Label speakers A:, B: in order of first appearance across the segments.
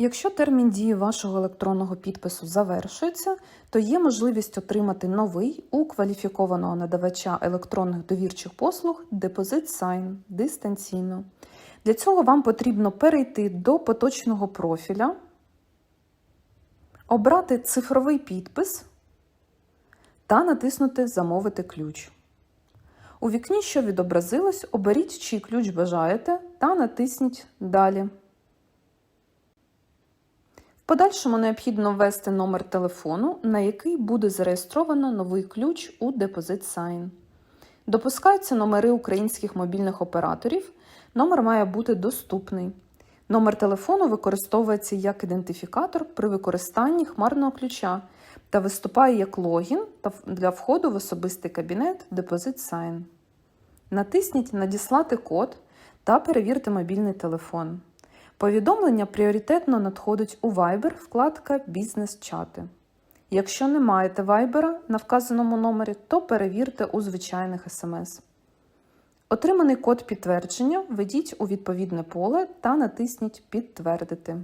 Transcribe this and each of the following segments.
A: Якщо термін дії вашого електронного підпису завершується, то є можливість отримати новий у кваліфікованого надавача електронних довірчих послуг Deposit Sign дистанційно. Для цього вам потрібно перейти до поточного профіля, обрати цифровий підпис та натиснути Замовити ключ. У вікні, що відобразилось, оберіть, чий ключ бажаєте, та натисніть Далі. Подальшому необхідно ввести номер телефону, на який буде зареєстровано новий ключ у Deposit Sign. Допускаються номери українських мобільних операторів. Номер має бути доступний. Номер телефону використовується як ідентифікатор при використанні хмарного ключа та виступає як логін для входу в особистий кабінет Deposit Sign. Натисніть Надіслати код та перевірте мобільний телефон. Повідомлення пріоритетно надходить у Viber вкладка Бізнес-чати. Якщо не маєте Viber на вказаному номері, то перевірте у звичайних SMS. Отриманий код підтвердження введіть у відповідне поле та натисніть Підтвердити.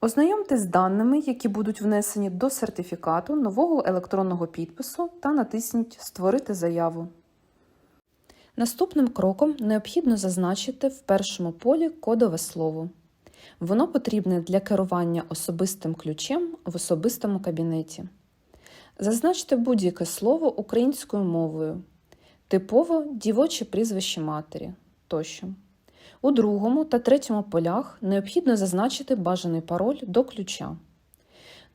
A: Ознайомтесь з даними, які будуть внесені до сертифікату нового електронного підпису та натисніть Створити заяву. Наступним кроком необхідно зазначити в першому полі кодове слово. Воно потрібне для керування особистим ключем в особистому кабінеті. Зазначте будь-яке слово українською мовою, типово дівоче прізвище матері тощо. У другому та третьому полях необхідно зазначити бажаний пароль до ключа.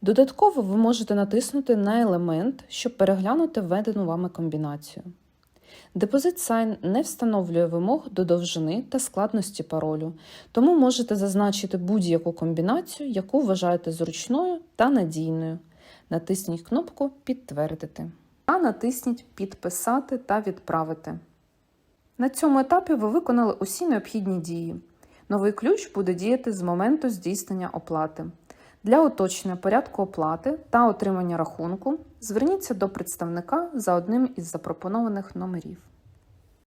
A: Додатково ви можете натиснути на елемент, щоб переглянути введену вами комбінацію. Депозит Sign не встановлює вимог до довжини та складності паролю, тому можете зазначити будь-яку комбінацію, яку вважаєте зручною та надійною. Натисніть кнопку Підтвердити та натисніть Підписати та відправити. На цьому етапі ви виконали усі необхідні дії. Новий ключ буде діяти з моменту здійснення оплати. Для уточнення порядку оплати та отримання рахунку зверніться до представника за одним із запропонованих номерів.